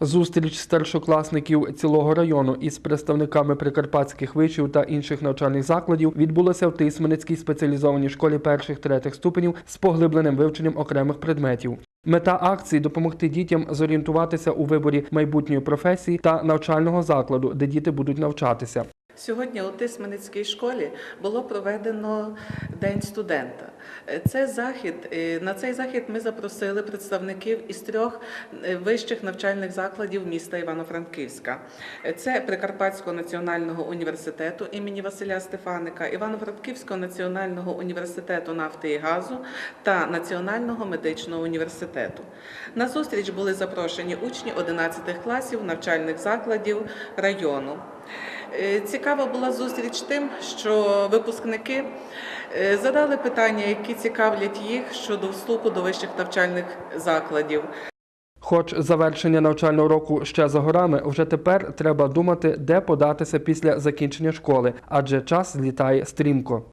Зустріч старшокласників цілого району із представниками прикарпатських вишів та інших навчальних закладів відбулася в Тисменецькій спеціалізованій школі перших третих ступенів з поглибленим вивченням окремих предметів. Мета акції допомогти дітям зорієнтуватися у виборі майбутньої професії та навчального закладу, де діти будуть навчатися. Сьогодні у Тисменецькій школі було проведено День студента. Е, Це захід е, на цей захід ми запросили представників із трьох е, вищих навчальних закладів міста Івано-Франківська. Це Прикарпатського національного університету імені Василя Стефаника, Івано-Франківського національного університету нафти і газу та Національного медичного університету. На зустріч були запрошені учні 11 класів навчальних закладів району. Е, Цікава була зустріч тим, що випускники е, задали питання, які цікавлять їх щодо вступу до вищих навчальних закладів. Хоч завершення навчального року ще за горами, вже тепер треба думати, де податися після закінчення школи, адже час злітає стрімко.